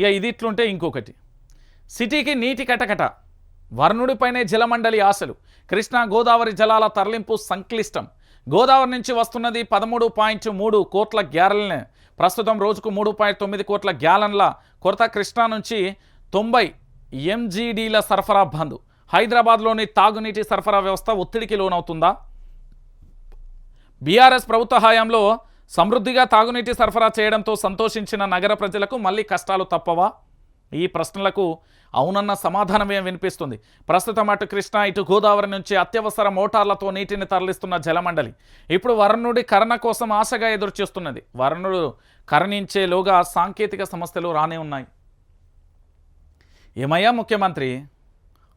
ఇక ఇది ఇట్లుంటే ఇంకొకటి. సిటీకి నీటి కటకట. వర్ణుడిపైనే జలమండలి ఆశలు. కృష్ణా గోదావరి జలాల తరలింపు సంక్లిష్టం. గోదావరి నుంచి వస్తున్నది పదమూడు పాయింట్ మూడు కోట్ల గ్యాలన్లే ప్రస్తుతం రోజుకు మూడు పాయింట్ తొమ్మిది కోట్ల గ్యాలన్ల కొరత కృష్ణా నుంచి తొంభై ఎంజీడీల సరఫరా బంద్. హైదరాబాద్లోని తాగునీటి సరఫరా వ్యవస్థ ఒత్తిడికి లోనవుతుందా? బీఆర్ఎస్ ప్రభుత్వ హయాంలో సమృద్ధిగా తాగునీటి సరఫరా చేయడంతో సంతోషించిన నగర ప్రజలకు మళ్ళీ కష్టాలు తప్పవా? ఈ ప్రశ్నలకు అవునన్న సమాధానమే వినిపిస్తుంది? ప్రస్తుతం అటు కృష్ణా ఇటు గోదావరి నుంచి అత్యవసర మోటార్లతో నీటిని తరలిస్తున్న జలమండలి. ఇప్పుడు వరుణుడి కరణ కోసం ఆశగా ఎదురుచూస్తున్నది. వరుణుడు కరణించేలోగా సాంకేతిక సమస్యలు రానే ఉన్నాయి. ఏమయ్యా ముఖ్యమంత్రి?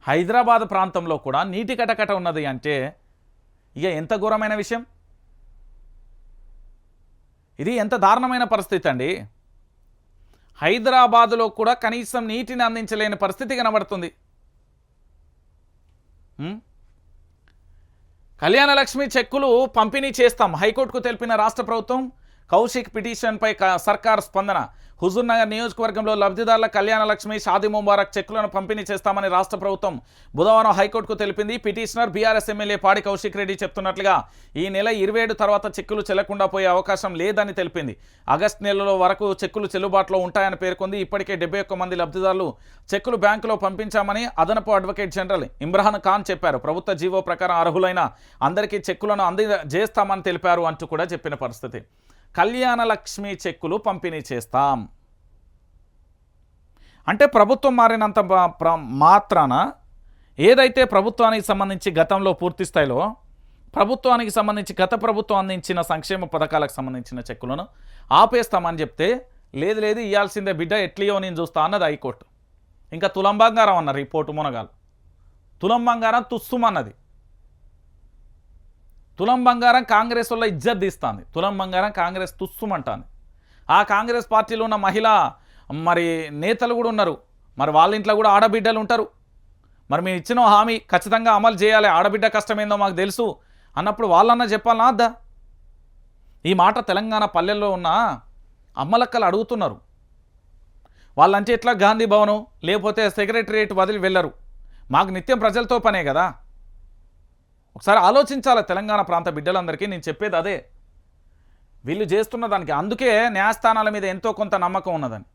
హైదరాబాద్ ప్రాంతంలో కూడా నీటి కటకట ఉన్నది అంటే ఇక ఎంత ఘోరమైన విషయం? ఇది ఎంత దారుణమైన పరిస్థితి అండి. హైదరాబాదులో కూడా కనీసం నీటిని అందించలేని పరిస్థితి కనబడుతుంది. కళ్యాణలక్ష్మి చెక్కులు పంపిణీ చేస్తాం. హైకోర్టుకు తెలిపిన రాష్ట్ర ప్రభుత్వం కౌశిక్ పిటిషన్పై క- సర్కార్ స్పందన. హుజూర్నగర్ నియోజకవర్గంలో లబ్ధిదారుల కళ్యాణ లక్ష్మి షాది ముబారక్ చెక్కులను పంపిణీ చేస్తామని రాష్ట్ర ప్రభుత్వం బుధవారం హైకోర్టుకు తెలిపింది. పిటిషనర్ బీఆర్ఎస్ ఎమ్మెల్యే పాడి కౌశిక్ రెడ్డి చెప్తున్నట్లుగా ఈ నెల ఇరవై తర్వాత చెక్కులు చెల్లకుండా పోయే అవకాశం లేదని తెలిపింది. ఆగస్టు నెలలో వరకు చెక్కులు చెల్లుబాటులో ఉంటాయని పేర్కొంది. ఇప్పటికే డెబ్బై మంది లబ్ధిదారులు చెక్కులు బ్యాంకులో పంపించామని అదనపు అడ్వకేట్ జనరల్ ఇమ్రాన్ ఖాన్ చెప్పారు. ప్రభుత్వ జీవో ప్రకారం అర్హులైన అందరికీ చెక్కులను అందజేస్తామని తెలిపారు అంటూ కూడా చెప్పిన పరిస్థితి. కళ్యాణలక్ష్మి చెక్కులు పంపిణీ చేస్తాం. అంటే ప్రభుత్వం మారినంత మాత్రాన ఏదైతే ప్రభుత్వానికి సంబంధించి గతంలో పూర్తి స్థాయిలో ప్రభుత్వానికి సంబంధించి గత ప్రభుత్వం అందించిన సంక్షేమ పథకాలకు సంబంధించిన చెక్కులను ఆపేస్తామని చెప్తే లేదు లేదు ఇవ్వాల్సిందే బిడ్డ ఎట్లియో నేను చూస్తా అన్నది హైకోర్టు. ఇంకా తులం బంగారం అన్నారు రిపోర్టు మునగాలు. తులం బంగారం తుస్సుమన్నది. తులం బంగారం కాంగ్రెస్ వల్ల ఇజ్జత్ తీస్తుంది. తులం బంగారం కాంగ్రెస్ తుస్సుమంటుంది. ఆ కాంగ్రెస్ పార్టీలో ఉన్న మహిళ మరి నేతలు కూడా ఉన్నారు. మరి వాళ్ళ ఇంట్లో కూడా ఆడబిడ్డలు ఉంటారు. మరి మేము ఇచ్చిన హామీ ఖచ్చితంగా అమలు చేయాలి. ఆడబిడ్డ కష్టమేందో మాకు తెలుసు. అన్నప్పుడు వాళ్ళన్నా చెప్పాలనా అద్దా? ఈ మాట తెలంగాణ పల్లెల్లో ఉన్న అమ్మలక్కలు అడుగుతున్నారు. వాళ్ళంటే ఎట్లా గాంధీ భవనం? లేకపోతే సెక్రటరియట్ వదిలి వెళ్ళరు. మాకు నిత్యం ప్రజలతో పనే కదా. ఒకసారి ఆలోచించాలి తెలంగాణ ప్రాంత బిడ్డలందరికీ నేను చెప్పేది అదే. వీళ్ళు చేస్తున్న దానికి అందుకే న్యాయస్థానాల మీద ఎంతో కొంత నమ్మకం ఉన్నదని.